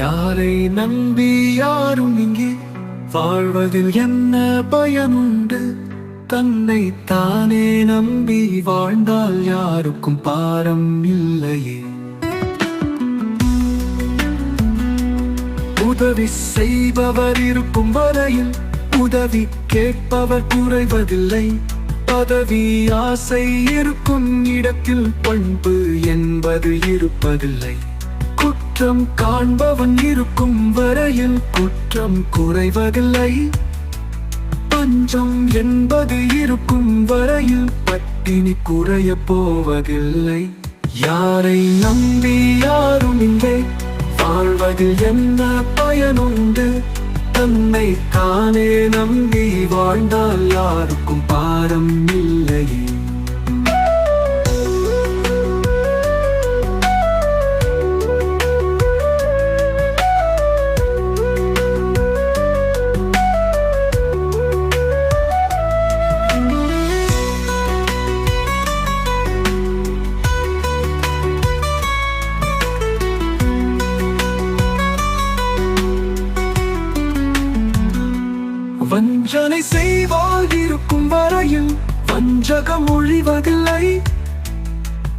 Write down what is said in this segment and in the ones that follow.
யாரை நம்பி யாரும் இங்கே? வாழ்வதில் என்ன பயனுண்டு? தன்னை தானே நம்பி வாழ்ந்தால் யாருக்கும் பாரம் இல்லையே. உதவி செய்பவர் இருக்கும் வரையில் உதவி கேட்பவர் குறைவதில்லை. பதவி ஆசை இருக்கும் இடத்தில் பண்பு என்பது இருப்பதில்லை. குற்றம் காண்பவன் இருக்கும் வரையில் குற்றம் குறைவதில்லை. பஞ்சம் என்பது இருக்கும் வரையில் பட்டினி குறைய போவதில்லை. யாரை நம்பி யாரும் இல்லை. வாழ்வதில் என்ன பயனுண்டு? தன்னை தானே நம்பி வாழ்ந்தால் யாருக்கும் பாரம் இல்லையே. வஞ்சனை செய்வால் இருக்கும் வரையில் வஞ்சகம் ஒழிவதில்லை.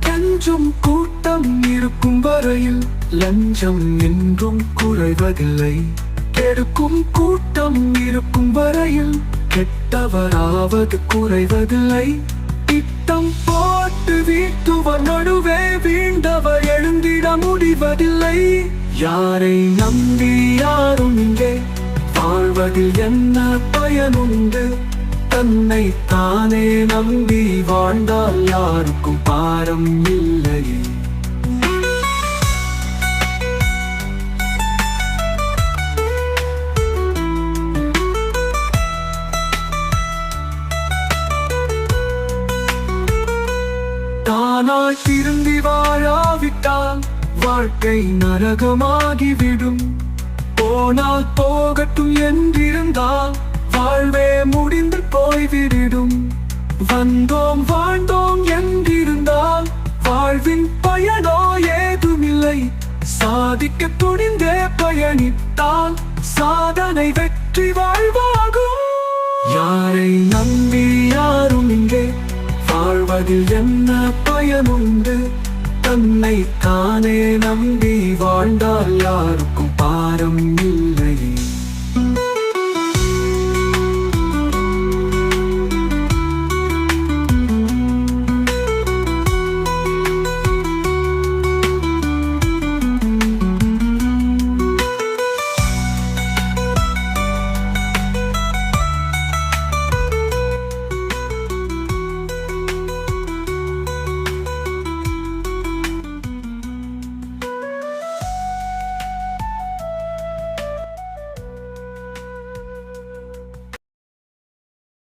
கஞ்சும் கூட்டம் இருக்கும் வரையில் லஞ்சம் என்றும் குறைவதில்லை. கெடுக்கும் கூட்டம் இருக்கும் வரையில் கெட்டவராவது குறைவதில்லை. திட்டம் போட்டு வீட்டுவர் நடுவே வீண்டவர் எழுந்திட முடிவதில்லை. யாரை நம்பி யாரும் இங்கே வாழ்வதில் என்ன பயனுண்டு? தன்னை தானே நம்பி வாழ்ந்தால் யாருக்கும் பாரம் இல்லை. தானாய் திருந்தி வாழாவிட்டால் வாழ்க்கை நரகமாகிவிடும். போனால் போகட்டும் என்றிருந்தால் வாழ்வே முடிந்து போய்விடும் வந்தோம் வாழ்ந்தோம் என்றிருந்தால் வாழ்வின் பயனோ ஏதுமில்லை. சாதிக்க துணிந்தே பயணித்தால் சாதனை வெற்றி வாழ்வாகும். யாரை நம்பி யாரும் இங்கே? வாழ்வதில் என்ன பயனுண்டு? தன்னை தானே நம்பி வாழ்ந்தால் யாருக்கும் பாரம்